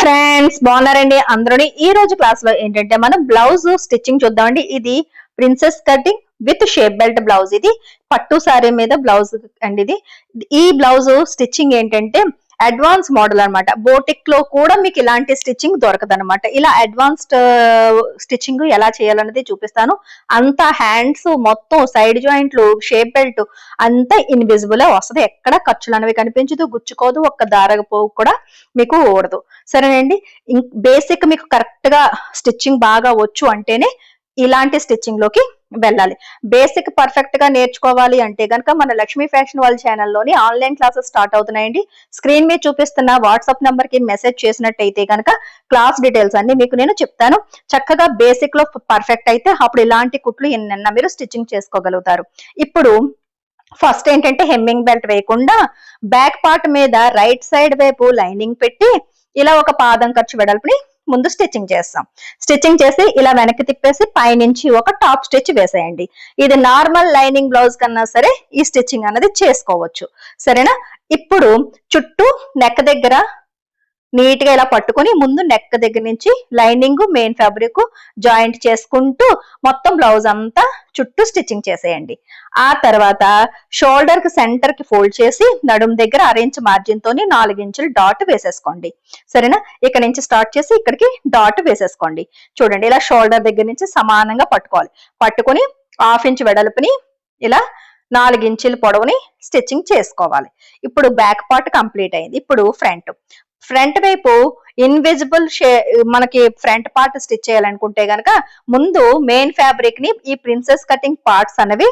Friends బాగున్నారండి అందరూ ఈ రోజు క్లాస్లో ఏంటంటే మనం బ్లౌజ్ స్టిచ్చింగ్ చూద్దామండి. ఇది princess cutting with shape belt blouse ఇది. పట్టు సారీ మీద బ్లౌజ్ అండి ఇది. ఈ బ్లౌజ్ స్టిచ్చింగ్ ఏంటంటే అడ్వాన్స్ మోడల్ అనమాట బోటిక్లో కూడా మీకు ఇలాంటి స్టిచ్చింగ్ దొరకదు ఇలా అడ్వాన్స్డ్ స్టిచ్చింగ్ ఎలా చేయాలన్నది చూపిస్తాను. అంతా హ్యాండ్స్ మొత్తం సైడ్ జాయింట్లు షేప్ బెల్ట్ అంతా ఇన్విజిబుల్ వస్తుంది. ఎక్కడ ఖర్చులు అనేవి కనిపించదు గుచ్చుకోదు ఒక్క దారగపోవు కూడా మీకు ఊడదు. సరేనండి? బేసిక్ మీకు కరెక్ట్గా స్టిచ్చింగ్ బాగా వచ్చు అంటేనే ఇలాంటి స్టిచ్చింగ్లోకి వెళ్ళాలి. బేసిక్ పర్ఫెక్ట్గా నేర్చుకోవాలి అంటే గనక మన లక్ష్మీ ఫ్యాషన్ వాళ్ళ ఛానల్లోని ఆన్లైన్ క్లాసెస్ స్టార్ట్ అవుతున్నాయండి. స్క్రీన్ మీద చూపిస్తున్న వాట్సాప్ నంబర్కి మెసేజ్ చేసినట్టయితే కనుక క్లాస్ డీటెయిల్స్ అన్ని మీకు నేను చెప్తాను. చక్కగా బేసిక్లో పర్ఫెక్ట్ అయితే అప్పుడు ఇలాంటి కుట్లు ఎన్నెన్న మీరు స్టిచ్చింగ్ చేసుకోగలుగుతారు. ఇప్పుడు ఫస్ట్ ఏంటంటే హెమ్మింగ్ బెల్ట్ వేయకుండా బ్యాక్ పార్ట్ మీద రైట్ సైడ్ వైపు లైనింగ్ పెట్టి ఇలా ఒక పాదం ఖర్చు వెడల్పుని ముందు స్టిచ్చింగ్ చేస్తాం. స్టిచ్చింగ్ చేసి ఇలా వెనక్కి తిప్పేసి పైనుంచి ఒక టాప్ స్టిచ్ వేసేయండి. ఇది నార్మల్ లైనింగ్ బ్లౌజ్ కన్నా సరే ఈ స్టిచ్చింగ్ అనేది చేసుకోవచ్చు. సరేనా? ఇప్పుడు చుట్టూ నెక్ దగ్గర నీట్గా ఇలా పట్టుకొని ముందు నెక్ దగ్గర నుంచి లైనింగ్ మెయిన్ ఫ్యాబ్రిక్ జాయింట్ చేసుకుంటూ మొత్తం బ్లౌజ్ అంతా చుట్టూ స్టిచ్చింగ్ చేసేయండి. ఆ తర్వాత షోల్డర్కి సెంటర్కి ఫోల్డ్ చేసి నడుం దగ్గర అరేంజ్ మార్జిన్ తోని నాలుగు ఇంచులు డాట్ వేసేసుకోండి. సరేనా? ఇక్కడ నుంచి స్టార్ట్ చేసి ఇక్కడికి డాట్ వేసేసుకోండి. చూడండి ఇలా షోల్డర్ దగ్గర నుంచి సమానంగా పట్టుకోవాలి. పట్టుకొని హాఫ్ ఇంచ్ వెడల్పుని ఇలా నాలుగు ఇంచుల పొడవుని స్టిచ్చింగ్ చేసుకోవాలి. ఇప్పుడు బ్యాక్ పార్ట్ కంప్లీట్ అయింది. ఇప్పుడు ఫ్రంట్ ఫ్రంట్ వైపు ఇన్విజిబుల్ షే మనకి ఫ్రంట్ పార్ట్ స్టిచ్ చేయాలనుకుంటే గనక ముందు మెయిన్ ఫ్యాబ్రిక్ని ఈ ప్రిన్సెస్ కటింగ్ పార్ట్స్ అనేవి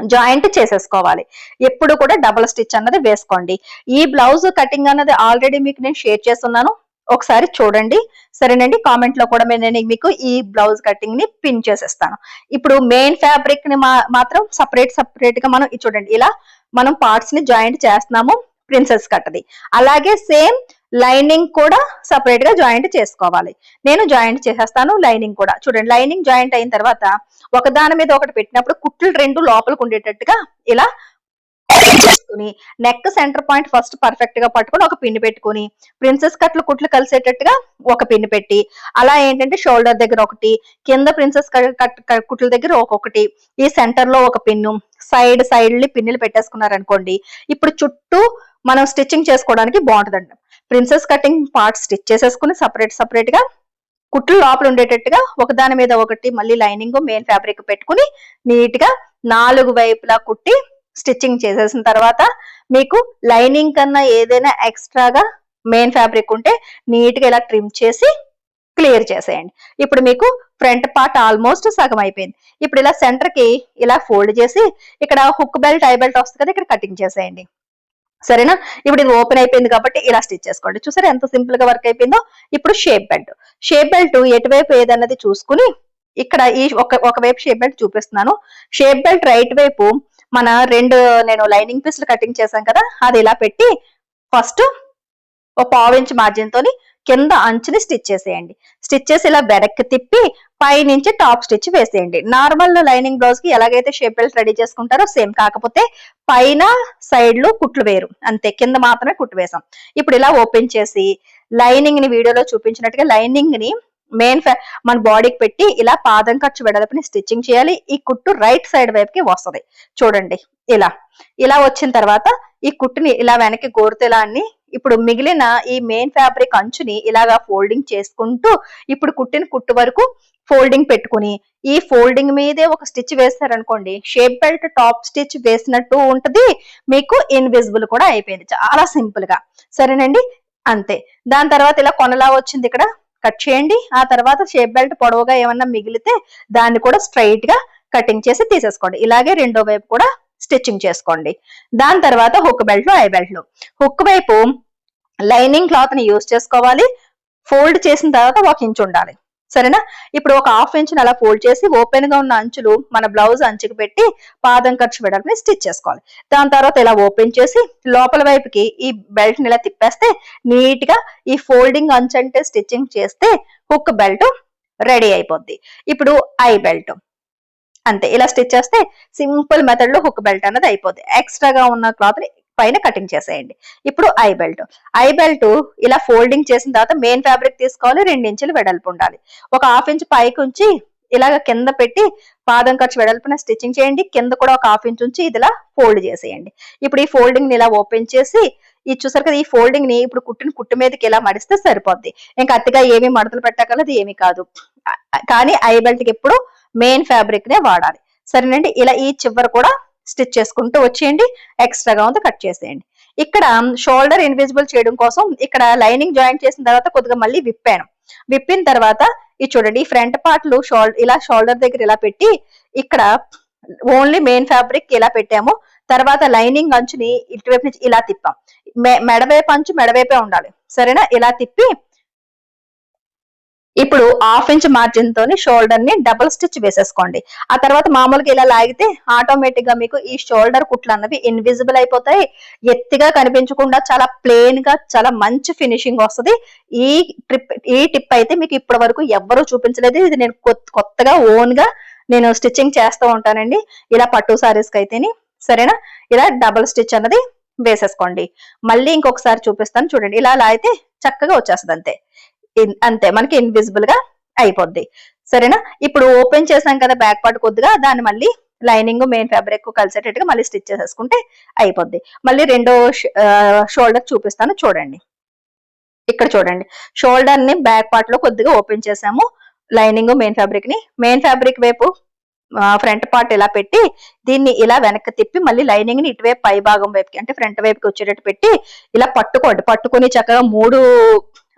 జాయింట్ చేసేసుకోవాలి. ఎప్పుడు కూడా డబుల్ స్టిచ్ అన్నది వేసుకోండి. ఈ బ్లౌజ్ కటింగ్ అన్నది ఆల్రెడీ మీకు నేను షేర్ చేస్తున్నాను. ఒకసారి చూడండి. సరేనండి? కామెంట్లో కూడా నేను మీకు ఈ బ్లౌజ్ కటింగ్ని పిన్ చేసేస్తాను. ఇప్పుడు మెయిన్ ఫ్యాబ్రిక్ని మాత్రం సపరేట్ సపరేట్గా మనం చూడండి ఇలా మనం పార్ట్స్ని జాయింట్ చేస్తున్నాము ప్రిన్సెస్ కట్టది అలాగే సేమ్ లైనింగ్ కూడా సపరేట్గా జాయింట్ చేసుకోవాలి. నేను జాయింట్ చేసేస్తాను లైనింగ్ కూడా. చూడండి లైనింగ్ జాయింట్ అయిన తర్వాత ఒక దాని మీద ఒకటి పెట్టినప్పుడు కుట్లు రెండు లోపలికి ఉండేటట్టుగా ఇలా చేసుకుని నెక్ సెంటర్ పాయింట్ ఫస్ట్ పర్ఫెక్ట్గా పట్టుకొని ఒక పిన్ పెట్టుకుని ప్రిన్సెస్ కట్లు కుట్లు కలిసేటట్టుగా ఒక పిన్ పెట్టి అలా ఏంటంటే షోల్డర్ దగ్గర ఒకటి కింద ప్రిన్సెస్ కట్ కుట్ల దగ్గర ఒక్కొక్కటి ఈ సెంటర్లో ఒక పిన్ను సైడ్ సైడ్ పిన్నులు పెట్టేసుకున్నారనుకోండి ఇప్పుడు చుట్టూ మనం స్టిచ్చింగ్ చేసుకోవడానికి బాగుంటుందండి. ప్రిన్సెస్ కటింగ్ పార్ట్ స్టిచ్ చేసేసుకుని సపరేట్ సపరేట్గా కుట్లు లోపల ఉండేటట్టుగా ఒకదాని మీద ఒకటి మళ్ళీ లైనింగ్ మెయిన్ ఫ్యాబ్రిక్ పెట్టుకుని నీట్గా నాలుగు వైపులా కుట్టి స్టిచ్చింగ్ చేసేసిన తర్వాత మీకు లైనింగ్ కన్నా ఏదైనా ఎక్స్ట్రాగా మెయిన్ ఫ్యాబ్రిక్ ఉంటే నీట్గా ఇలా ట్రిమ్ చేసి క్లియర్ చేసేయండి. ఇప్పుడు మీకు ఫ్రంట్ పార్ట్ ఆల్మోస్ట్ సగం అయిపోయింది. ఇప్పుడు ఇలా సెంటర్కి ఇలా ఫోల్డ్ చేసి ఇక్కడ హుక్ బెల్ట్ ఐ బెల్ట్ వస్తుంది కదా ఇక్కడ కటింగ్ చేసేయండి. సరేనా? ఇప్పుడు ఇది ఓపెన్ అయిపోయింది కాబట్టి ఇలా స్టిచ్ చేసుకోండి. చూసారా ఎంత సింపుల్గా వర్క్ అయిపోయిందో? ఇప్పుడు షేప్ బెల్ట్ షేప్ బెల్ట్ ఎటువైపు ఏదన్నది చూసుకుని ఇక్కడ ఈ ఒక ఒకవైపు షేప్ బెల్ట్ చూపిస్తున్నాను. షేప్ బెల్ట్ రైట్ వైపు మన రెండు నేను లైనింగ్ పీస్లు కటింగ్ చేశాను కదా అది ఇలా పెట్టి ఫస్ట్ ఒక పావు ఇంచ్ మార్జిన్ తోని కింద అంచుని స్టిచ్ చేసేయండి. స్టిచ్ చేసి ఇలా వెనక్కి తిప్పి పైనుంచి టాప్ స్టిచ్ వేసేయండి. నార్మల్ లైనింగ్ బ్లౌజ్కి ఎలాగైతే షేప్ బెల్ట్ రెడీ చేసుకుంటారో సేమ్ కాకపోతే పైన సైడ్లో కుట్లు వేరు అంతే కింద మాత్రమే కుట్లు వేసాం. ఇప్పుడు ఇలా ఓపెన్ చేసి లైనింగ్ని వీడియోలో చూపించినట్టుగా లైనింగ్ని మెయిన్ మన బాడీకి పెట్టి ఇలా పాదం ఖర్చు వెడల్పుని స్టిచ్చింగ్ చేయాలి. ఈ కుట్టు రైట్ సైడ్ వైపుకి వస్తుంది. చూడండి ఇలా. ఇలా వచ్చిన తర్వాత ఈ కుట్టుని ఇలా వెనక్కి గోరుతేలా అన్ని ఇప్పుడు మిగిలిన ఈ మెయిన్ ఫ్యాబ్రిక్ అంచుని ఇలాగా ఫోల్డింగ్ చేసుకుంటూ ఇప్పుడు కుట్టిన కుట్టు వరకు ఫోల్డింగ్ పెట్టుకుని ఈ ఫోల్డింగ్ మీదే ఒక స్టిచ్ వేస్తారనుకోండి షేప్ బెల్ట్ టాప్ స్టిచ్ వేసినట్టు ఉంటది మీకు ఇన్విజిబుల్ కూడా అయిపోయింది చాలా సింపుల్గా. సరేనండి? అంతే. దాని తర్వాత ఇలా కొనలా వచ్చింది ఇక్కడ కట్ చేయండి. ఆ తర్వాత షేప్ బెల్ట్ పొడవుగా ఏమన్నా మిగిలితే దాన్ని కూడా స్ట్రైట్గా కటింగ్ చేసి తీసేసుకోండి. ఇలాగే రెండో వైపు కూడా స్టిచ్చింగ్ చేసుకోండి. దాని తర్వాత హుక్ బెల్ట్ ఐ బెల్ట్లు హుక్ వైపు లైనింగ్ క్లాత్ని యూజ్ చేసుకోవాలి. ఫోల్డ్ చేసిన తర్వాత ఒక ఇంచ్ ఉండాలి. సరేనా? ఇప్పుడు ఒక హాఫ్ ఇంచ్ అలా ఫోల్డ్ చేసి ఓపెన్గా ఉన్న అంచులు మన బ్లౌజ్ అంచుకు పెట్టి పాదం ఖర్చు పెట్టాలని స్టిచ్ చేసుకోవాలి. దాని తర్వాత ఇలా ఓపెన్ చేసి లోపల వైపుకి ఈ బెల్ట్ని ఇలా తిప్పేస్తే నీట్గా ఈ ఫోల్డింగ్ అంచు అంటే స్టిచ్చింగ్ చేస్తే హుక్ బెల్ట్ రెడీ అయిపోద్ది. ఇప్పుడు ఐ బెల్ట్. అంతే ఇలా స్టిచ్ చేస్తే సింపుల్ మెథడ్లో హుక్ బెల్ట్ అన్నది అయిపోద్ది. ఎక్స్ట్రాగా ఉన్న క్లాత్ని పైన కటింగ్ చేసేయండి. ఇప్పుడు ఐ బెల్ట్ ఐ బెల్ట్ ఇలా ఫోల్డింగ్ చేసిన తర్వాత మెయిన్ ఫ్యాబ్రిక్ తీసుకోవాలి రెండు ఇంచులు వెడల్పు ఉండాలి. ఒక హాఫ్ ఇంచ్ పైకి ఉంచి ఇలాగ కింద పెట్టి పాదం ఖర్చు వెడల్పున స్టిచ్చింగ్ చేయండి. కింద కూడా ఒక హాఫ్ ఇంచ్ ఉంచి ఇదిలా ఫోల్డ్ చేసేయండి. ఇప్పుడు ఈ ఫోల్డింగ్ని ఇలా ఓపెన్ చేసి ఇది చూసారు కదా ఈ ఫోల్డింగ్ని ఇప్పుడు కుట్టిన కుట్టు మీదకి ఇలా మడిస్తే సరిపోద్ది. ఇంకా అతిగా ఏమీ మడతలు పెట్టగలదు ఏమీ కాదు. కానీ ఐ బెల్ట్కి ఎప్పుడు మెయిన్ ఫ్యాబ్రిక్ నే వాడాలి. సరేనండి? ఇలా ఈ చివర కూడా స్టిచ్ చేసుకుంటూ వచ్చేయండి. ఎక్స్ట్రాగా ఉంది కట్ చేసేయండి. ఇక్కడ షోల్డర్ ఇన్విజిబుల్ చేయడం కోసం ఇక్కడ లైనింగ్ జాయింట్ చేసిన తర్వాత కొద్దిగా మళ్ళీ విప్పాను. విప్పిన తర్వాత ఇది చూడండి ఈ ఫ్రంట్ పార్ట్లు షోల్డర్ ఇలా షోల్డర్ దగ్గర ఇలా పెట్టి ఇక్కడ ఓన్లీ మెయిన్ ఫ్యాబ్రిక్ ఇలా పెట్టాము. తర్వాత లైనింగ్ అంచుని ఇటువైపు నుంచి ఇలా తిప్పాం. మెడవైపు అంచు మెడవైపే ఉండాలి. సరేనా? ఇలా తిప్పి ఇప్పుడు హాఫ్ ఇంచ్ మార్జిన్ తోని షోల్డర్ని డబుల్ స్టిచ్ వేసేసుకోండి. ఆ తర్వాత మామూలుగా ఇలా లాగితే ఆటోమేటిక్గా మీకు ఈ షోల్డర్ కుట్లు అన్నవి ఇన్విజిబుల్ అయిపోతాయి. ఎత్తిగా కనిపించకుండా చాలా ప్లెయిన్గా చాలా మంచి ఫినిషింగ్ వస్తుంది. ఈ ట్రిప్ ఈ టిప్ అయితే మీకు ఇప్పటి వరకు ఎవ్వరూ చూపించలేదు. ఇది నేను కొత్త- కొత్తగా ఓన్గా నేను స్టిచ్చింగ్ చేస్తూ ఉంటానండి. ఇలా పట్టు సారీస్కి అయితేని సరేనా? ఇలా డబుల్ స్టిచ్ అన్నది వేసేసుకోండి. మళ్ళీ ఇంకొకసారి చూపిస్తాను. చూడండి ఇలా అలా అయితే చక్కగా వచ్చేస్తుంది అంతే అంతే మనకి ఇన్విజిబుల్గా అయిపోద్ది. సరేనా? ఇప్పుడు ఓపెన్ చేసాం కదా బ్యాక్ పార్ట్ కొద్దిగా దాన్ని మళ్ళీ లైనింగ్ మెయిన్ ఫ్యాబ్రిక్ కలిసేటట్టుగా మళ్ళీ స్టిచ్ చేసేసుకుంటే అయిపోద్ది. మళ్ళీ రెండో షోల్డర్ చూపిస్తాను చూడండి. ఇక్కడ చూడండి. షోల్డర్ని బ్యాక్ పార్ట్లో కొద్దిగా ఓపెన్ చేసాము. లైనింగ్ మెయిన్ ఫ్యాబ్రిక్ని. మెయిన్ ఫ్యాబ్రిక్ వైపు ఫ్రంట్ పార్ట్ ఇలా పెట్టి దీన్ని ఇలా వెనక్కి తిప్పి మళ్ళీ లైనింగ్ని ఇటువైపు పై భాగం వైపుకి అంటే ఫ్రంట్ వైపుకి వచ్చేటట్టు పెట్టి ఇలా పట్టుకోండి. పట్టుకుని చక్కగా మూడు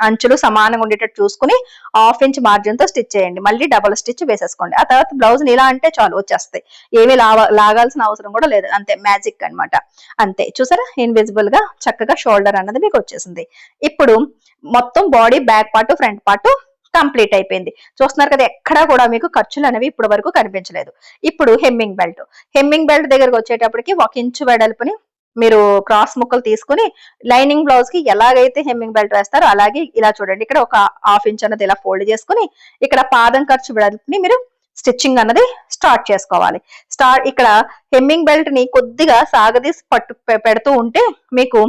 అంచులు సమానంగా ఉండేటట్టు చూసుకుని హాఫ్ ఇంచ్ మార్జిన్తో స్టిచ్ చేయండి. మళ్ళీ డబల్ స్టిచ్ వేసేసుకోండి. ఆ తర్వాత బ్లౌజ్ ఇలా అంటే చాలు వచ్చేస్తాయి. ఏమీ లాగాల్సిన అవసరం కూడా లేదు. అంతే మ్యాజిక్ అన్నమాట. అంతే. చూసారా? ఇన్విజిబుల్గా చక్కగా షోల్డర్ అన్నది మీకు వచ్చేసింది. ఇప్పుడు మొత్తం body back part front part complete అయిపోయింది. చూస్తున్నారు కదా ఎక్కడా కూడా మీకు ఖర్చులు అనేవి ఇప్పటి వరకు కనిపించలేదు. ఇప్పుడు హెమ్మింగ్ బెల్ట్ హెమ్మింగ్ బెల్ట్ దగ్గరకు వచ్చేటప్పటికి ఒక ఇంచు వెడల్పుని మీరు క్రాస్ ముక్కలు తీసుకుని లైనింగ్ బ్లౌజ్కి ఎలాగైతే హెమ్మింగ్ బెల్ట్ వేస్తారో అలాగే ఇలా చూడండి. ఇక్కడ ఒక హాఫ్ ఇంచ్ అన్నది ఇలా ఫోల్డ్ చేసుకుని ఇక్కడ పాదం ఖర్చు వెడల్పుని మీరు స్టిచ్చింగ్ అన్నది స్టార్ట్ చేసుకోవాలి. స్టార్ట్ ఇక్కడ హెమ్మింగ్ బెల్ట్ని కొద్దిగా సాగదీసి పట్టు పెడుతూ ఉంటే మీకు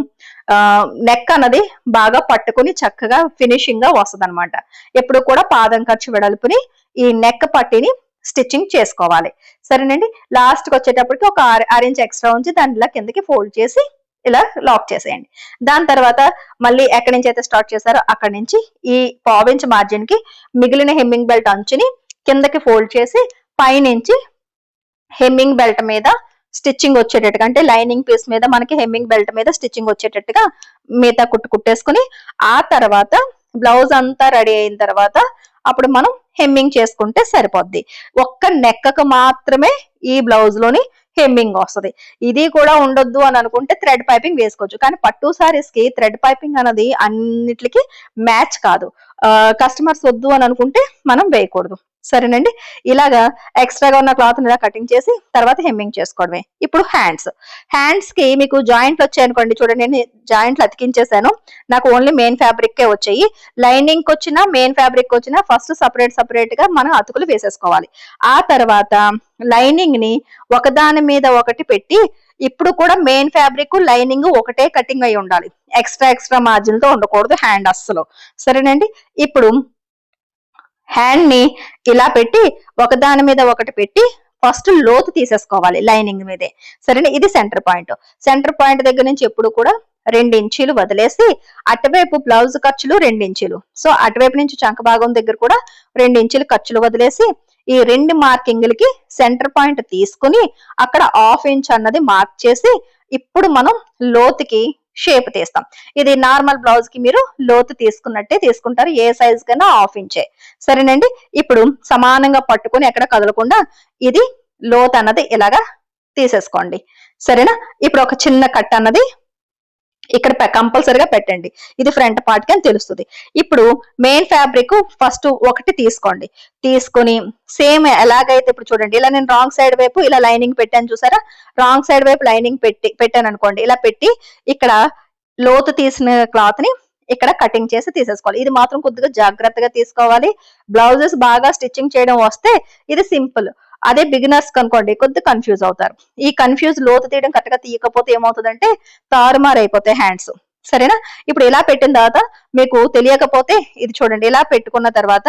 నెక్ అన్నది బాగా పట్టుకుని చక్కగా ఫినిషింగ్గా వస్తుంది అనమాట ఎప్పుడు కూడా పాదం ఖర్చు వెడల్పుని ఈ నెక్ పట్టిని స్టిచ్చింగ్ చేసుకోవాలి. సరేనండి? లాస్ట్కి వచ్చేటప్పటికి ఒక ఆరెంజ్ ఇంచ్ ఎక్స్ట్రా ఉంచి దాన్ని ఇలా కిందకి ఫోల్డ్ చేసి ఇలా లాక్ చేసేయండి. దాని తర్వాత మళ్ళీ ఎక్కడి నుంచి అయితే స్టార్ట్ చేశారో అక్కడి నుంచి ఈ పావించ్ మార్జిన్కి మిగిలిన హెమ్మింగ్ బెల్ట్ అంచుని కిందకి ఫోల్డ్ చేసి పైనుంచి హెమ్మింగ్ బెల్ట్ మీద స్టిచ్చింగ్ వచ్చేటట్టుగా అంటే లైనింగ్ పీస్ మీద మనకి హెమ్మింగ్ బెల్ట్ మీద స్టిచ్చింగ్ వచ్చేటట్టుగా మిగతా కుట్టు కుట్టేసుకుని ఆ తర్వాత బ్లౌజ్ అంతా రెడీ అయిన తర్వాత అప్పుడు మనం హెమ్మింగ్ చేసుకుంటే సరిపోద్ది. ఒక్క నెక్కకు మాత్రమే ఈ బ్లౌజ్లోని హెమ్మింగ్ వస్తుంది. ఇది కూడా ఉండొద్దు అని అనుకుంటే థ్రెడ్ పైపింగ్ వేసుకోవచ్చు. కానీ పట్టు సారీస్కి థ్రెడ్ పైపింగ్ అనేది అన్నిటికీ మ్యాచ్ కాదు. కస్టమర్స్ వద్దు అని అనుకుంటే మనం వేయకూడదు. సరేనండి? ఇలాగా ఎక్స్ట్రాగా ఉన్న క్లాత్ ఇలా కటింగ్ చేసి తర్వాత హెమ్మింగ్ చేసుకోవడమే. ఇప్పుడు హ్యాండ్స్ హ్యాండ్స్కి మీకు జాయింట్లు వచ్చాయనుకోండి చూడండి నేను జాయింట్లు అతికించేసాను నాకు ఓన్లీ మెయిన్ ఫ్యాబ్రిక్ కే వచ్చాయి. లైనింగ్కి వచ్చినా మెయిన్ ఫ్యాబ్రిక్ వచ్చినా ఫస్ట్ సపరేట్ సపరేట్గా మనం అతుకులు వేసేసుకోవాలి. ఆ తర్వాత లైనింగ్ని ఒకదాని మీద ఒకటి పెట్టి ఇప్పుడు కూడా మెయిన్ ఫ్యాబ్రిక్ లైనింగ్ ఒకటే కటింగ్ అయి ఉండాలి. ఎక్స్ట్రా ఎక్స్ట్రా మార్జిన్తో ఉండకూడదు హ్యాండ్ అస్సలు. సరేనండి? ఇప్పుడు హ్యాండ్ని ఇలా పెట్టి ఒకదాని మీద ఒకటి పెట్టి ఫస్ట్ లోతు తీసేసుకోవాలి లైనింగ్ మీదే. సరేనా? ఇది సెంటర్ పాయింట్ సెంటర్ పాయింట్ దగ్గర నుంచి ఎప్పుడు కూడా రెండు ఇంచీలు వదిలేసి అటువైపు బ్లౌజ్ ఖర్చులు రెండు ఇంచీలు. సో అటువైపు నుంచి చంక భాగం దగ్గర కూడా రెండు ఇంచులు ఖర్చులు వదిలేసి ఈ రెండు మార్కింగ్లకి సెంటర్ పాయింట్ తీసుకుని అక్కడ హాఫ్ ఇంచ్ అన్నది మార్క్ చేసి ఇప్పుడు మనం లోతుకి షేప్ తీస్తాం. ఇది నార్మల్ బ్లౌజ్కి మీరు లోతు తీసుకున్నట్టే తీసుకుంటారు. ఏ సైజ్ కన్నా హాఫ్ ఇంచే సరేనండి? ఇప్పుడు సమానంగా పట్టుకొని ఎక్కడ కదలకుండా ఇది లోత్ అన్నది ఇలాగా తీసేసుకోండి. సరేనా? ఇప్పుడు ఒక చిన్న కట్ అన్నది ఇక్కడ కంపల్సరిగా పెట్టండి. ఇది ఫ్రంట్ పార్ట్కి అని తెలుస్తుంది. ఇప్పుడు మెయిన్ ఫ్యాబ్రిక్ ఫస్ట్ ఒకటి తీసుకోండి. తీసుకొని సేమ్ ఎలాగైతే ఇప్పుడు చూడండి ఇలా నేను రాంగ్ సైడ్ వైపు ఇలా లైనింగ్ పెట్టాను చూసారా? రాంగ్ సైడ్ వైపు లైనింగ్ పెట్టి పెట్టాను అనుకోండి. ఇలా పెట్టి ఇక్కడ లోతు తీసిన క్లాత్ని ఇక్కడ కటింగ్ చేసి తీసేసుకోవాలి. ఇది మాత్రం కొద్దిగా జాగ్రత్తగా తీసుకోవాలి. బ్లౌజెస్ బాగా స్టిచ్చింగ్ చేయడం వస్తే ఇది సింపుల్. అదే బిగినర్స్ కనుకోండి కొద్ది కన్ఫ్యూజ్ అవుతారు. ఈ కన్ఫ్యూజ్ లోతు తీయడం కరెక్ట్గా తీయకపోతే ఏమవుతుందంటే తారుమారు అయిపోతాయి హ్యాండ్స్ సరేనా? ఇప్పుడు ఇలా పెట్టిన తర్వాత మీకు తెలియకపోతే ఇది చూడండి ఇలా పెట్టుకున్న తర్వాత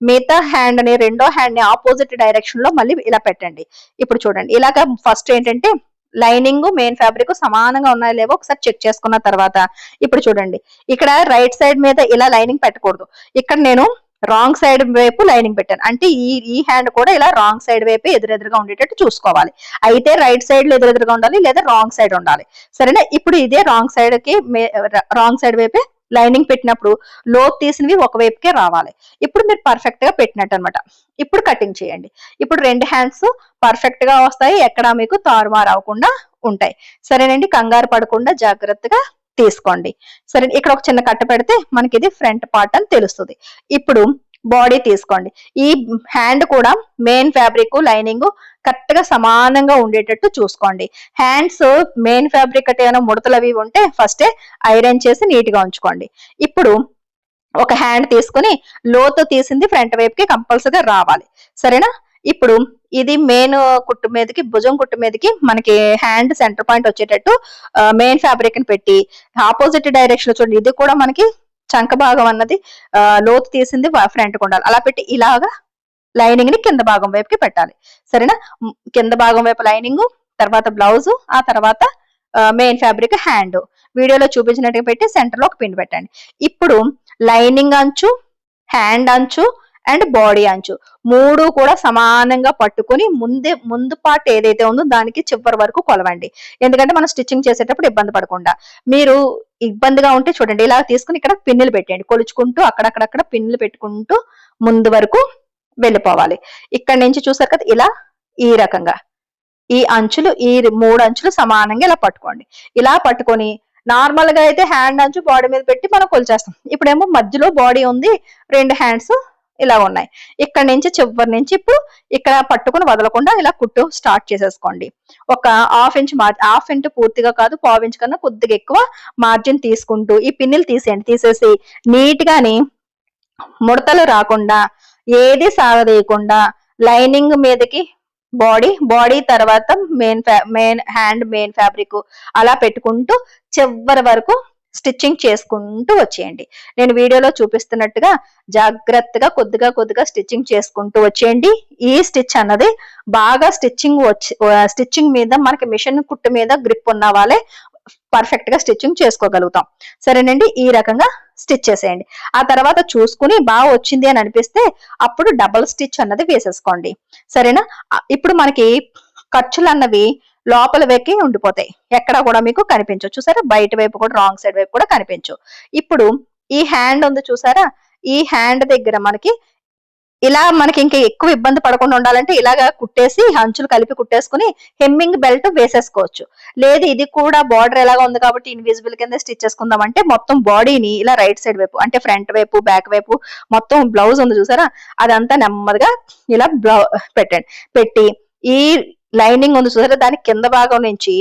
మిగతా హ్యాండ్ని రెండో హ్యాండ్ని ఆపోజిట్ డైరెక్షన్లో మళ్ళీ ఇలా పెట్టండి. ఇప్పుడు చూడండి ఇలాగ ఫస్ట్ ఏంటంటే లైనింగ్ మెయిన్ ఫ్యాబ్రిక్ సమానంగా ఉన్నాయో లేవో ఒకసారి చెక్ చేసుకున్న తర్వాత ఇప్పుడు చూడండి ఇక్కడ రైట్ సైడ్ మీద ఇలా లైనింగ్ పెట్టకూడదు. ఇక్కడ నేను రాంగ్ సైడ్ వైపు లైనింగ్ పెట్టాను. అంటే ఈ ఈ హ్యాండ్ కూడా ఇలా రాంగ్ సైడ్ వైపు ఎదురెదురుగా ఉండేటట్టు చూసుకోవాలి. అయితే రైట్ సైడ్లో ఎదురెదురుగా ఉండాలి లేదా రాంగ్ సైడ్ ఉండాలి. సరేనా? ఇప్పుడు ఇదే రాంగ్ సైడ్కి రాంగ్ సైడ్ వైపే లైనింగ్ పెట్టినప్పుడు లోత్ తీసినవి ఒక వైపుకే రావాలి. ఇప్పుడు మీరు పర్ఫెక్ట్గా పెట్టినట్టు అనమాట ఇప్పుడు కటింగ్ చేయండి. ఇప్పుడు రెండు హ్యాండ్స్ పర్ఫెక్ట్గా వస్తాయి. ఎక్కడ మీకు తారుమారు అవ్వకుండా ఉంటాయి. సరేనండి? కంగారు పడకుండా జాగ్రత్తగా తీసుకోండి. సరే ఇక్కడ ఒక చిన్న కట్ట పెడితే మనకి ఇది ఫ్రంట్ పార్ట్ అని తెలుస్తుంది. ఇప్పుడు బాడీ తీసుకోండి. ఈ హ్యాండ్ కూడా మెయిన్ ఫ్యాబ్రిక్ లైనింగ్ కరెక్ట్గా సమానంగా ఉండేటట్టు చూసుకోండి. హ్యాండ్స్ మెయిన్ ఫ్యాబ్రిక్ అంటే ఏమైనా ముడతలు అవి ఉంటే ఫస్టే ఐరన్ చేసి నీట్గా ఉంచుకోండి. ఇప్పుడు ఒక హ్యాండ్ తీసుకుని లోతు తీసింది ఫ్రంట్ వైపుకి కంపల్సరీగా రావాలి. సరేనా? ఇప్పుడు ఇది మెయిన్ కుట్టు మీదకి భుజం కుట్టు మీదకి మనకి హ్యాండ్ సెంటర్ పాయింట్ వచ్చేటట్టు మెయిన్ ఫ్యాబ్రిక్ని పెట్టి ఆపోజిట్ డైరెక్షన్లో చూడండి ఇది కూడా మనకి చంక భాగం అన్నది లోతు తీసింది ఫ్రంట్ ఉండాలి. అలా పెట్టి ఇలాగా లైనింగ్ని కింద భాగం వైపుకి పెట్టాలి. సరేనా? కింద భాగం వైపు లైనింగ్ తర్వాత బ్లౌజ్ ఆ తర్వాత మెయిన్ ఫ్యాబ్రిక్ హ్యాండ్ వీడియోలో చూపించినట్టుగా పెట్టి సెంటర్లో ఒక పిన్ పెట్టండి. ఇప్పుడు లైనింగ్ అంచు హ్యాండ్ అంచు అండ్ బాడీ అంచు. మూడు కూడా సమానంగా పట్టుకొని ముందే ముందు పార్ట్ ఏదైతే ఉందో దానికి చివరి వరకు కొలవండి. ఎందుకంటే మనం స్టిచ్చింగ్ చేసేటప్పుడు ఇబ్బంది పడకుండా. మీరు ఇబ్బందిగా ఉంటే చూడండి ఇలా తీసుకుని ఇక్కడ పిన్నులు పెట్టండి కొలుచుకుంటూ అక్కడక్కడక్కడ పిన్నులు పెట్టుకుంటూ ముందు వరకు వెళ్ళిపోవాలి. ఇక్కడ నుంచి చూసారు కదా ఇలా ఈ రకంగా. ఈ అంచులు ఈ మూడు అంచులు సమానంగా ఇలా పట్టుకోండి. ఇలా పట్టుకొని నార్మల్గా అయితే హ్యాండ్ అంచు బాడీ మీద పెట్టి మనం కొలిచేస్తాం. ఇప్పుడేమో మధ్యలో బాడీ ఉంది రెండు హ్యాండ్స్ ఇలా ఉన్నాయి. ఇక్కడ నుంచి చివరి నుంచి ఇప్పుడు ఇక్కడ పట్టుకుని వదలకుండా ఇలా కుట్టు స్టార్ట్ చేసేసుకోండి. ఒక హాఫ్ ఇంచ్ మార్ హాఫ్ ఇంచ్ పూర్తిగా కాదు పావు ఇంచ్ కన్నా కొద్దిగా ఎక్కువ మార్జిన్ తీసుకుంటూ ఈ పిన్నులు తీసేయండి. తీసేసి నీట్ గాని ముడతలు రాకుండా ఏది సాగదీయకుండా లైనింగ్ మీదకి బాడీ బాడీ తర్వాత main main hand main fabric అలా పెట్టుకుంటూ చివరి వరకు స్టిచ్చింగ్ చేసుకుంటూ వచ్చేయండి. నేను వీడియోలో చూపిస్తున్నట్టుగా జాగ్రత్తగా కొద్దిగా కొద్దిగా స్టిచ్చింగ్ చేసుకుంటూ వచ్చేయండి. ఈ స్టిచ్ అన్నది బాగా స్టిచ్చింగ్ వచ్చి స్టిచ్చింగ్ మీద మనకి మిషన్ కుట్టు మీద గ్రిప్ ఉన్న వాళ్ళే పర్ఫెక్ట్గా స్టిచ్చింగ్ చేసుకోగలుగుతాం. సరేనండి? ఈ రకంగా స్టిచ్ చేసేయండి. ఆ తర్వాత చూసుకుని బాగా వచ్చింది అని అనిపిస్తే అప్పుడు డబల్ స్టిచ్ అన్నది వేసేసుకోండి. సరేనా? ఇప్పుడు మనకి ఖర్చులు అన్నవి లోపల వెక్కి ఉండిపోతాయి. ఎక్కడ కూడా మీకు కనిపించవు. చూసారా? బయట వైపు కూడా రాంగ్ సైడ్ వైపు కూడా కనిపించవు. ఇప్పుడు ఈ హ్యాండ్ ఉంది చూసారా? ఈ హ్యాండ్ దగ్గర మనకి ఇలా మనకి ఇంకా ఎక్కువ ఇబ్బంది పడకుండా ఉండాలంటే ఇలాగా కుట్టేసి అంచులు కలిపి కుట్టేసుకుని హెమ్మింగ్ బెల్ట్ వేసేసుకోవచ్చు. లేదు ఇది కూడా బార్డర్ ఎలాగా ఉంది కాబట్టి ఇన్విజిబుల్ కింద స్టిచ్ చేసుకుందాం అంటే మొత్తం బాడీని ఇలా రైట్ సైడ్ వైపు అంటే ఫ్రంట్ వైపు బ్యాక్ వైపు మొత్తం బ్లౌజ్ ఉంది చూసారా? అదంతా నెమ్మదిగా ఇలా బ్లౌ పెట్టండి. పెట్టి ఈ లైనింగ్ ఉంది చూసారా? దాని కింద భాగం నుంచి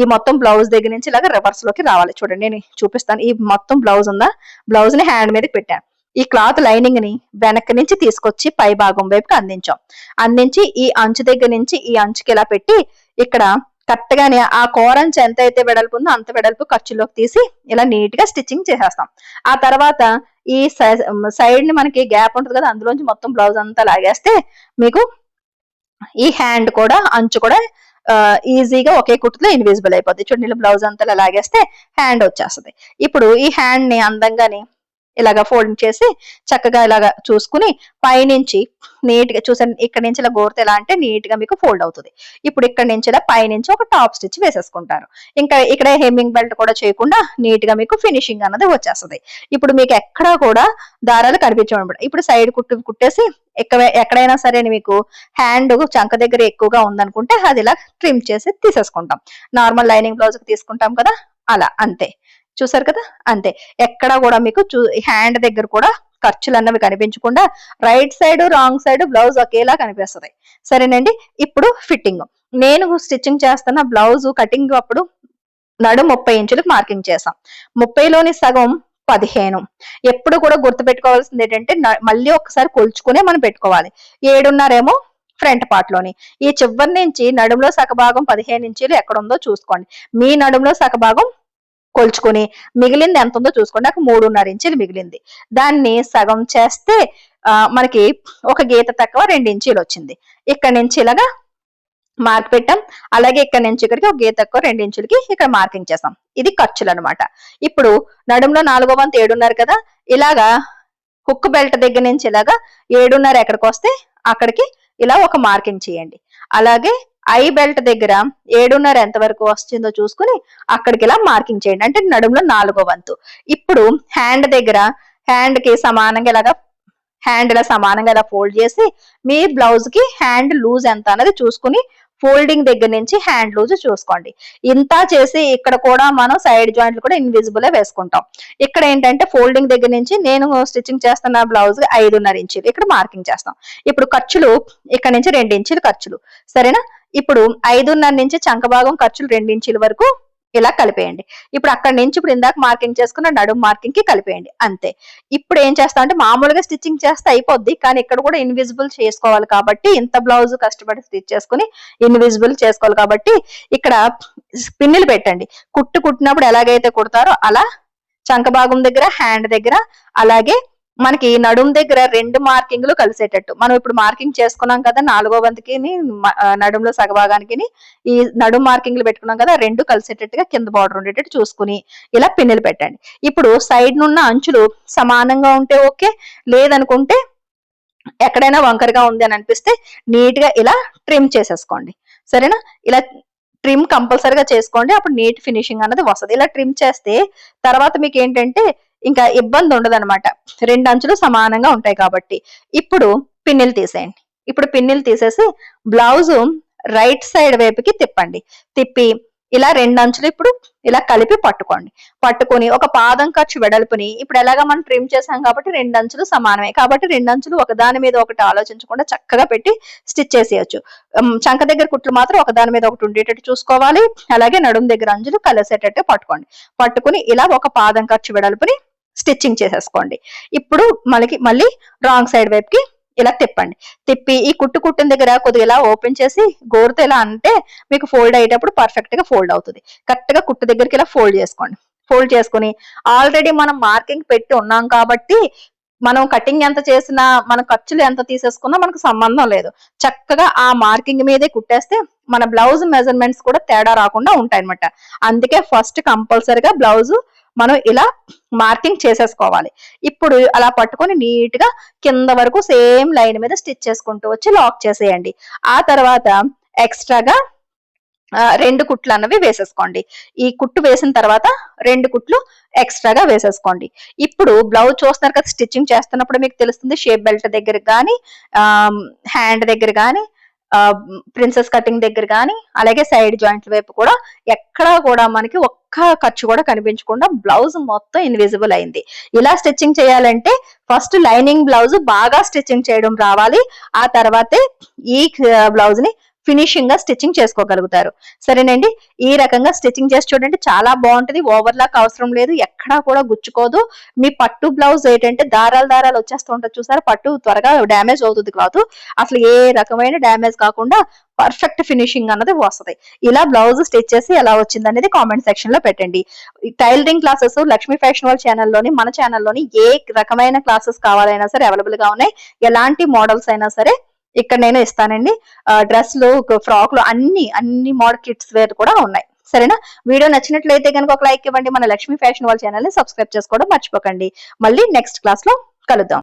ఈ మొత్తం బ్లౌజ్ దగ్గర నుంచి ఇలాగ రివర్స్లోకి రావాలి. చూడండి నేను చూపిస్తాను. ఈ మొత్తం బ్లౌజ్ ఉందా? బ్లౌజ్ని హ్యాండ్ మీద పెట్టాను ఈ క్లాత్ లైనింగ్ని వెనక్కి నుంచి తీసుకొచ్చి పై భాగం వైపుకి అందించాం. అందించి ఈ అంచు దగ్గర నుంచి ఈ అంచుకి ఇలా పెట్టి ఇక్కడ కరెక్ట్ గానే ఆ కోరంచు ఎంత అయితే వెడల్పు ఉందో అంత వెడల్పు ఖర్చులోకి తీసి ఇలా నీట్గా స్టిచ్చింగ్ చేసేస్తాం. ఆ తర్వాత ఈ సైడ్ని మనకి గ్యాప్ ఉంటుంది కదా? అందులోంచి మొత్తం బ్లౌజ్ అంతా లాగేస్తే మీకు ఈ హ్యాండ్ కూడా అంచు కూడా ఈజీగా ఒకే కుట్టులో ఇన్విజిబుల్ అయిపోద్ది. చూడండి బ్లౌజ్ అంతా లాగేస్తే హ్యాండ్ వచ్చేస్తుంది. ఇప్పుడు ఈ హ్యాండ్ని అందంగాని ఇలాగా ఫోల్డింగ్ చేసి చక్కగా ఇలాగా చూసుకుని పైనుంచి నీట్గా చూసాను ఇక్కడ నుంచి ఇలా గోరితే ఎలా అంటే నీట్గా మీకు ఫోల్డ్ అవుతుంది. ఇప్పుడు ఇక్కడ నుంచి ఇలా పైనుంచి ఒక టాప్ స్టిచ్ వేసేసుకుంటారు ఇంకా ఇక్కడ హెమ్మింగ్ బెల్ట్ కూడా చేయకుండా నీట్గా మీకు ఫినిషింగ్ అన్నది వచ్చేస్తుంది. ఇప్పుడు మీకు ఎక్కడా కూడా దారాలు కనిపించడం ఇప్పుడు సైడ్ కుట్టు కుట్టేసి ఎక్కడ ఎక్కడైనా సరే మీకు హ్యాండ్ చంక దగ్గర ఎక్కువగా ఉందనుకుంటే అది ఇలా ట్రిమ్ చేసి తీసేసుకుంటాం. నార్మల్ లైనింగ్ బ్లౌజ్ తీసుకుంటాం కదా అలా అంతే. చూసారు కదా? అంతే. ఎక్కడ కూడా మీకు చూ హ్యాండ్ దగ్గర కూడా ఖర్చులు అన్నవి కనిపించకుండా right side wrong side blouse ఒకేలా కనిపిస్తుంది. సరేనండి? ఇప్పుడు ఫిట్టింగ్ నేను స్టిచ్చింగ్ చేస్తున్న బ్లౌజ్ కటింగ్ అప్పుడు నడు ముప్పై ఇంచులకు మార్కింగ్ చేసాం ముప్పైలోని సగం పదిహేను. ఎప్పుడు కూడా గుర్తు పెట్టుకోవాల్సింది ఏంటంటే మళ్ళీ ఒకసారి కొలుచుకునే మనం పెట్టుకోవాలి. ఏడున్నరేమో ఫ్రంట్ పార్ట్లోని. ఈ చివరి నుంచి నడుములో సగభాగం పదిహేను ఇంచీలు ఎక్కడ ఉందో చూసుకోండి. మీ నడుములో సగభాగం కొలుచుకొని మిగిలింది ఎంత ఉందో చూసుకోండి. నాకు మూడున్నర ఇంచీలు మిగిలింది. దాన్ని సగం చేస్తే మనకి ఒక గీత తక్కువ రెండు ఇంచీలు వచ్చింది. ఇక్కడ నుంచి ఇలాగా మార్క్ పెట్టాం. అలాగే ఇక్కడ నుంచి ఇక్కడికి ఒక గీత తక్కువ రెండు ఇంచులకి ఇక్కడ మార్కింగ్ చేస్తాం ఇది ఖర్చులు అనమాట ఇప్పుడు నడుములో నాలుగో వంతు ఏడున్నర కదా ఇలాగా హుక్ బెల్ట్ దగ్గర నుంచి ఇలాగా ఏడున్నర ఎక్కడికి వస్తే అక్కడికి ఇలా ఒక మార్కింగ్ చేయండి. అలాగే ఐ బెల్ట్ దగ్గర ఏడున్నర ఎంత వరకు వస్తుందో చూసుకుని అక్కడికి ఇలా మార్కింగ్ చేయండి. అంటే నడుములో నాలుగో వంతు. ఇప్పుడు హ్యాండ్ దగ్గర హ్యాండ్కి సమానంగా ఇలాగా హ్యాండ్ ఇలా సమానంగా ఇలా ఫోల్డ్ చేసి మీ బ్లౌజ్కి హ్యాండ్ లూజ్ ఎంత అనేది చూసుకుని ఫోల్డింగ్ దగ్గర నుంచి హ్యాండ్ లూజ్ చూసుకోండి. ఇంత చేసి ఇక్కడ కూడా మనం సైడ్ జాయింట్లు కూడా ఇన్విజిబుల్ వేసుకుంటాం. ఇక్కడ ఏంటంటే ఫోల్డింగ్ దగ్గర నుంచి నేను స్టిచ్చింగ్ చేస్తున్న బ్లౌజ్ ఐదున్నర ఇంచులు. ఇక్కడ మార్కింగ్ చేస్తాం. ఇప్పుడు ఖర్చులు ఇక్కడ నుంచి రెండు ఇంచులు ఖర్చులు. సరేనా? ఇప్పుడు ఐదున్నర నుంచి చంక భాగం ఖర్చులు రెండు వరకు ఇలా కలిపేయండి. ఇప్పుడు అక్కడ నుంచి ఇప్పుడు ఇందాక మార్కింగ్ చేసుకున్న నడుము మార్కింగ్కి కలిపేయండి. అంతే. ఇప్పుడు ఏం చేస్తాం అంటే మామూలుగా స్టిచ్చింగ్ చేస్తే అయిపోద్ది కానీ ఇక్కడ కూడా ఇన్విజిబుల్ చేసుకోవాలి కాబట్టి ఇంత బ్లౌజ్ కష్టపడి స్టిచ్ చేసుకుని ఇన్విజిబుల్ చేసుకోవాలి కాబట్టి ఇక్కడ పిన్నులు పెట్టండి. కుట్టు కుట్టినప్పుడు ఎలాగైతే కుడతారో అలా చంక భాగం దగ్గర హ్యాండ్ దగ్గర అలాగే మనకి నడుము దగ్గర రెండు మార్కింగ్లు కలిసేటట్టు. మనం ఇప్పుడు మార్కింగ్ చేసుకున్నాం కదా నాలుగో వంతుకి నడుములో సగభాగానికి ఈ నడుం మార్కింగ్లు పెట్టుకున్నాం కదా రెండు కలిసేటట్టుగా కింద బార్డర్ ఉండేటట్టు చూసుకుని ఇలా పిన్నులు పెట్టండి. ఇప్పుడు సైడ్ నున్న అంచులు సమానంగా ఉంటే ఓకే లేదనుకుంటే ఎక్కడైనా వంకరగా ఉంది అని అనిపిస్తే నీట్గా ఇలా ట్రిమ్ చేసేసుకోండి. సరేనా? ఇలా ట్రిమ్ కంపల్సరిగా చేసుకోండి. అప్పుడు నీట్ ఫినిషింగ్ అన్నది వస్తుంది. ఇలా ట్రిమ్ చేస్తే తర్వాత మీకు ఏంటంటే ఇంకా ఇబ్బంది ఉండదన్నమాట. రెండు అంచులు సమానంగా ఉంటాయి కాబట్టి. ఇప్పుడు పిన్నులు తీసేయండి. ఇప్పుడు పిన్నులు తీసేసి బ్లౌజ్ రైట్ సైడ్ వైపుకి తిప్పండి. తిప్పి ఇలా రెండు అంచులు ఇప్పుడు ఇలా కలిపి పట్టుకోండి. పట్టుకొని ఒక పాదం ఖర్చు వెడల్పుని ఇప్పుడు ఎలాగా మనం ట్రిమ్ చేసాం కాబట్టి రెండు అంచులు సమానమే. కాబట్టి రెండు అంచులు ఒకదాని మీద ఒకటి ఆలోచించకుండా చక్కగా పెట్టి స్టిచ్ చేసేయచ్చు. చంక దగ్గర కుట్లు మాత్రం ఒకదాని మీద ఒకటి ఉండేటట్టు చూసుకోవాలి. అలాగే నడుము దగ్గర అంచులు కలిసేటట్టు పట్టుకోండి. పట్టుకుని ఇలా ఒక పాదం ఖర్చు వెడల్పుని స్టిచ్చింగ్ చేసేసుకోండి. ఇప్పుడు మనకి మళ్ళీ రాంగ్ సైడ్ వైపుకి ఇలా తిప్పండి. తిప్పి ఈ కుట్టు కుట్టిన దగ్గర కొద్దిగా ఇలా ఓపెన్ చేసి గోరుతో ఇలా అంటే మీకు ఫోల్డ్ అయ్యేటప్పుడు పర్ఫెక్ట్గా ఫోల్డ్ అవుతుంది. కరెక్ట్గా కుట్టు దగ్గరికి ఇలా ఫోల్డ్ చేసుకోండి. ఫోల్డ్ చేసుకుని ఆల్రెడీ మనం మార్కింగ్ పెట్టి ఉన్నాం కాబట్టి మనం కటింగ్ ఎంత చేసినా మన ఖర్చులు ఎంత తీసేసుకున్నా మనకు సంబంధం లేదు. చక్కగా ఆ మార్కింగ్ మీదే కుట్టేస్తే మన బ్లౌజ్ మెజర్మెంట్స్ కూడా తేడా రాకుండా ఉంటాయి అనమాట అందుకే ఫస్ట్ కంపల్సరిగా బ్లౌజ్ మనం ఇలా మార్కింగ్ చేసేసుకోవాలి. ఇప్పుడు అలా పట్టుకొని నీట్గా కింద వరకు సేమ్ లైన్ మీద స్టిచ్ చేసుకుంటూ వచ్చి లాక్ చేసేయండి. ఆ తర్వాత ఎక్స్ట్రాగా రెండు కుట్లు అన్నవి వేసేసుకోండి. ఈ కుట్టు వేసిన తర్వాత రెండు కుట్లు ఎక్స్ట్రాగా వేసేసుకోండి. ఇప్పుడు బ్లౌజ్ చూస్తున్నారు కదా స్టిచ్చింగ్ చేస్తున్నప్పుడు మీకు తెలుస్తుంది షేప్ బెల్ట్ దగ్గర కానీ హ్యాండ్ దగ్గర కానీ ప్రిన్సెస్ కటింగ్ దగ్గర కానీ అలాగే సైడ్ జాయింట్ల వైపు కూడా ఎక్కడా కూడా మనకి ఒక్క ఖర్చు కూడా కనిపించకుండా బ్లౌజ్ మొత్తం ఇన్విజిబుల్ అయింది. ఇలా స్టిచ్చింగ్ చేయాలంటే ఫస్ట్ లైనింగ్ బ్లౌజ్ బాగా స్టిచ్చింగ్ చేయడం రావాలి. ఆ తర్వాతే ఈ బ్లౌజ్ని ఫినిషింగ్గా స్టిచ్చింగ్ చేసుకోగలుగుతారు. సరేనండి? ఈ రకంగా స్టిచ్చింగ్ చేసి చూడండి చాలా బాగుంటుంది. ఓవర్ లాక్ అవసరం లేదు ఎక్కడా కూడా గుచ్చుకోదు. మీ పట్టు బ్లౌజ్ ఏంటంటే దారాలు దారాలు వచ్చేస్తూ ఉంటుంది చూసారా? పట్టు త్వరగా డ్యామేజ్ అవుతుంది క్లాత్ అసలు ఏ రకమైన డ్యామేజ్ కాకుండా పర్ఫెక్ట్ ఫినిషింగ్ అన్నది వస్తుంది. ఇలా బ్లౌజ్ స్టిచ్ చేసి ఎలా వచ్చింది అనేది కామెంట్ సెక్షన్లో పెట్టండి. టైలరింగ్ క్లాసెస్ లక్ష్మీ ఫ్యాషన్ వాళ్ళ ఛానల్లోని మన ఛానల్లోని ఏ రకమైన క్లాసెస్ కావాలైనా సరే అవైలబుల్గా ఉన్నాయి. ఎలాంటి మోడల్స్ అయినా సరే ఇక్కడ నేను ఇస్తానండి. డ్రెస్లు ఫ్రాక్లు అన్ని అన్ని మోడల్ కిట్స్ వేర్ కూడా ఉన్నాయి. సరేనా? వీడియో నచ్చినట్లయితే కనుక ఒక లైక్ ఇవ్వండి. మన లక్ష్మీ ఫ్యాషన్ వాళ్ళ ఛానల్ని సబ్స్క్రైబ్ చేసుకోవడం మర్చిపోకండి. మళ్ళీ నెక్స్ట్ క్లాస్లో కలుద్దాం.